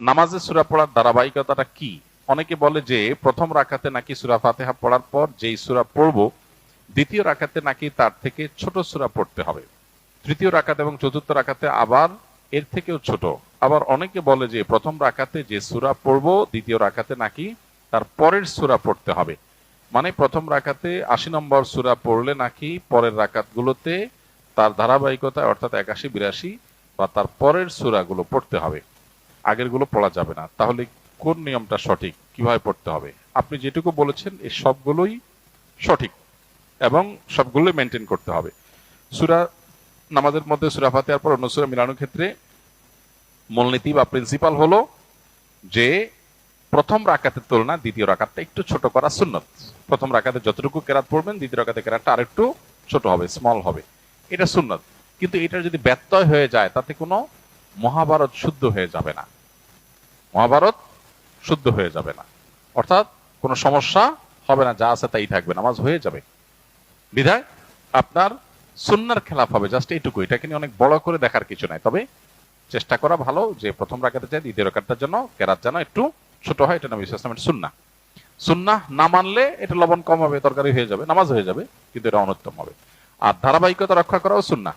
নামাজে সুরা পড়ার ধারাবাহিকতাটা কি? অনেকে বলে যে প্রথম রাখাতে নাকি সুরা ফাতেহা পড়ার পর যেই সুরা পড়ব, দ্বিতীয় রাখাতে নাকি তার থেকে ছোট সুরা পড়তে হবে। তৃতীয় রাখাতে এবং চতুর্থ রাখাতে আবার এর থেকেও ছোট। আবার অনেকে বলে যে প্রথম রাখাতে যে সুরা পড়ব, দ্বিতীয় রাখাতে নাকি তার পরের সুরা পড়তে হবে। মানে প্রথম রাখাতে আশি নম্বর সুরা পড়লে নাকি পরের রাকাতগুলোতে তার ধারাবাহিকতা অর্থাৎ একাশি, বিরাশি বা তার পরের সুরাগুলো পড়তে হবে। আগেরগুলো পড়া যাবে না। তাহলে কোন নিয়মটা সঠিক? কীভাবে পড়তে হবে? আপনি যেটুকু বলেছেন এই সবগুলোই সঠিক এবং সবগুলোই মেনটেন করতে হবে। সুরা নামাজের মধ্যে, সুরা ফাতেহার পর অন্য সুরা মিলানোর ক্ষেত্রে মূলনীতি বা প্রিন্সিপাল হলো যে প্রথম রাকাতের তুলনায় দ্বিতীয় রাকাতটা একটু ছোট করা সুন্নত। প্রথম রাকাতে যতটুকু কেরাত পড়বেন, দ্বিতীয় রাকাতে কেরাতটা আরেকটু ছোট হবে স্মল হবে। এটা সুন্নত। কিন্তু এটা যদি ব্যত্যয় হয়ে যায়, তাতে কোনো মহাভারত শুদ্ধ হয়ে যাবে না। মহাভারত শুদ্ধ হয়ে যাবে না। অর্থাৎ কোনো সমস্যা হবে না, যা আছে তাই থাকবে, নামাজ হয়ে যাবে। বিধায় আপনার সুন্নার খেলাফ হবে, জাস্ট এইটুকু। এটাকে নিয়ে অনেক বড় করে দেখার কিছু নাই। তবে চেষ্টা করা ভালো যে প্রথম রাখাতে চাই, দ্বিতীয় রাখাটার জন্য কেরাত যেন একটু ছোট হয়, এটা নবী ইসলামের সুন্না সুন্না না মানলে এটা লবণ কম হবে, তরকারি হয়ে যাবে, নামাজ হয়ে যাবে, কিন্তু এটা অনুত্তম হবে। আর ধারাবাহিকতা রক্ষা করাও সুন্না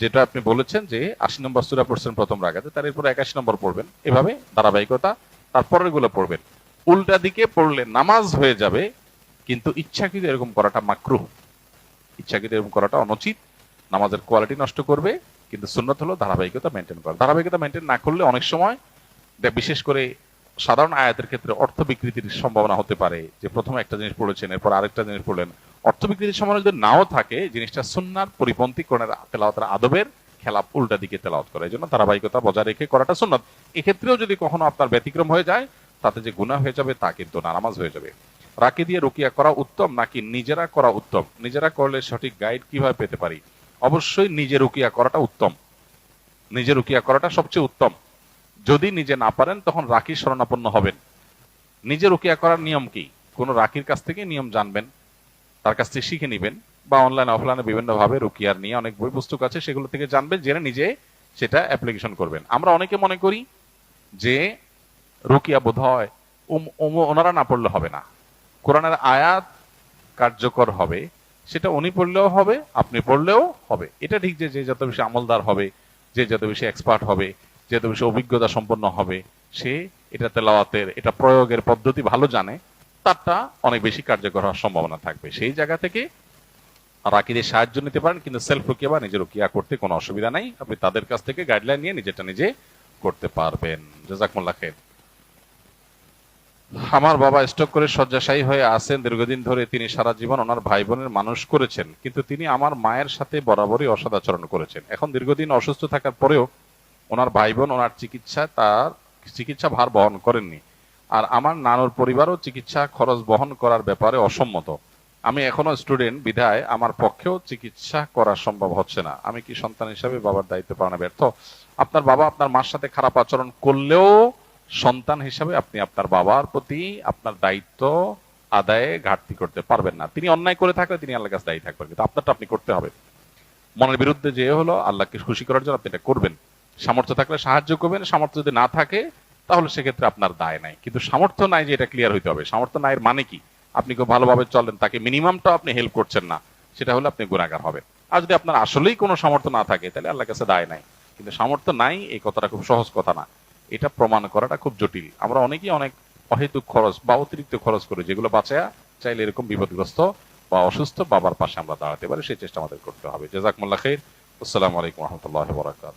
যেটা আপনি বলেছেন যে আশি নম্বর সুরা পড়ছেন প্রথম রাগাতে তার এরপরে একাশি নম্বর পড়বেন। এভাবে ধারাবাহিকতা তারপরেরগুলো পড়বেন। উল্টা দিকে পড়লে নামাজ হয়ে যাবে, কিন্তু ইচ্ছাকৃত এরকম করাটা মাকরুহ। ইচ্ছাকৃত এরকম করাটা অনুচিত। নামাজের কোয়ালিটি নষ্ট করবে, কিন্তু সুন্নত হলো ধারাবাহিকতা মেনটেন করা। ধারাবাহিকতা মেনটেন না করলে অনেক সময় বিশেষ করে সাধারণ আয়াতের ক্ষেত্রে অর্থ বিকৃতির সম্ভাবনা হতে পারে। যে প্রথমে একটা জিনিস পড়েছেন, এরপর আরেকটা জিনিস পড়লেন অর্থ বিকৃতির যদি নাও থাকে, জিনিসটা সুন্নার পরিপন্থী কোরআনের তেলাওয়াতের আদবের খেলাপ উল্টা দিকে তেলাওয়াত করে। এই জন্য ধারাবাহিকতা বজায় রেখে করাটা সুন্নত। এক্ষেত্রেও যদি কখনো আপনার ব্যতিক্রম হয়ে যায়, তাতে যে গুনাহ হয়ে যাবে, তা কিন্তু না নামাজ হয়ে যাবে। রাকে দিয়ে রুকিয়া করা উত্তম, নাকি নিজেরা করা উত্তম? নিজেরা করলে সঠিক গাইড কীভাবে পেতে পারি? অবশ্যই নিজে রুকিয়া করাটা উত্তম। নিজে রুকিয়া করাটা সবচেয়ে উত্তম। যদি নিজে না পারেন, তখন রাখির শরণাপন্ন হবেন। নিজে রুকিয়া করার নিয়ম কি? কোন রাখির কাছ থেকে নিয়ম জানবেন? তার কাছ থেকে শিখে নেবেন বা অনলাইন অফলাইনে বিভিন্ন ভাবে রুকিয়ার নিয়ে অনেক বই, পুস্তক আছে, সেগুলো থেকে জানবেন, জেনে নিজে সেটা অ্যাপ্লিকেশন করবেন। আমরা অনেকে মনে করি যে রুকিয়া বোধ হয় ওনারা না পড়লে হবে না। কোরআনের আয়াত কার্যকর হবে, সেটা উনি পড়লেও হবে, আপনি পড়লেও হবে। এটা ঠিক যে যে যত বেশি আমলদার হবে, যে যত বেশি এক্সপার্ট হবে, যে যত বেশি অভিজ্ঞতা সম্পন্ন হবে, সে এটা তেলাওয়াতের, এটা প্রয়োগের পদ্ধতি ভালো জানে। তারটা অনেক বেশি কার্যকর হওয়ার সম্ভাবনা থাকবে। সেই জায়গা থেকে রাকিদের সাহায্য নিতে পারেন, কিন্তু সেলফ রুকিয়া বা নিজের রুকিয়া করতে কোনো অসুবিধা নাই। আপনি তাদের কাছ থেকে গাইডলাইন নিয়ে নিজেটা নিজে করতে পারবেন। জাজাকমুল্লাহ খের আমার বাবা স্টক করে শয্যাশায়ী হয়ে আছেন। দীর্ঘদিন ধরে তিনি সারা জীবন ওনার ভাই বোনের মানুষ করেছেন, কিন্তু তিনি আমার মায়ের সাথে বরাবরই অসদাচরণ করেছেন। এখন দীর্ঘদিন অসুস্থ থাকার পরেও ওনার ভাই বোন ওনার চিকিৎসা, তার চিকিৎসা ভার বহন করেননি। আর আমার নানুর পরিবারও চিকিৎসা খরচ বহন করার ব্যাপারে অসম্মত। আমি এখনও স্টুডেন্ট, বিধায় আমার পক্ষেও চিকিৎসা করা সম্ভব হচ্ছে না। আমি কি সন্তান হিসাবে বাবার দায়িত্ব পালনে ব্যর্থ? আপনার বাবা আপনার মার সাথে খারাপ আচরণ করলেও সন্তান হিসাবে আপনি আপনার বাবার প্রতি আপনার দায়িত্ব আদায়ে ঘাটতি করতে পারবেন না। তিনি অন্যায় করে থাকলে তিনি আল্লাহ কাছে দায়ী থাকবেন, কিন্তু আপনারটা আপনি করতে হবে। মনের বিরুদ্ধে যে হলো আল্লাহকে খুশি করার জন্য আপনি এটা করবেন। সামর্থ্য থাকলে সাহায্য করবেন, সামর্থ্য যদি না থাকে তাহলে সেক্ষেত্রে আপনার দায় নাই। কিন্তু সামর্থ্য নাই যে এটা ক্লিয়ার হইতে হবে। সামর্থ্য নাই মানে কি? আপনি খুব ভালোভাবে চলেন, তাকে মিনিমামটা আপনি হেল্প করছেন না, সেটা হলে আপনি গুণাগার হবেন। আর যদি আপনার আসলেই কোনো সামর্থ্য না থাকে, তাহলে আল্লাহ কাছে দায় নাই। কিন্তু সামর্থ্য নাই, এই কথাটা খুব সহজ কথা না। এটা প্রমাণ করাটা খুব জটিল। আমরা অনেকেই অনেক অহেতুক খরচ বা অতিরিক্ত খরচ করি, যেগুলো বাঁচায়া চাইলে এরকম বিপদগ্রস্ত বা অসুস্থ বাবার পাশে আমরা দাঁড়াতে পারি, সেই চেষ্টা আমাদের করতে হবে। জাজাকমুল্লাহ খের আসসালামু আলাইকুম রহমতুল্লাহ বরাকাত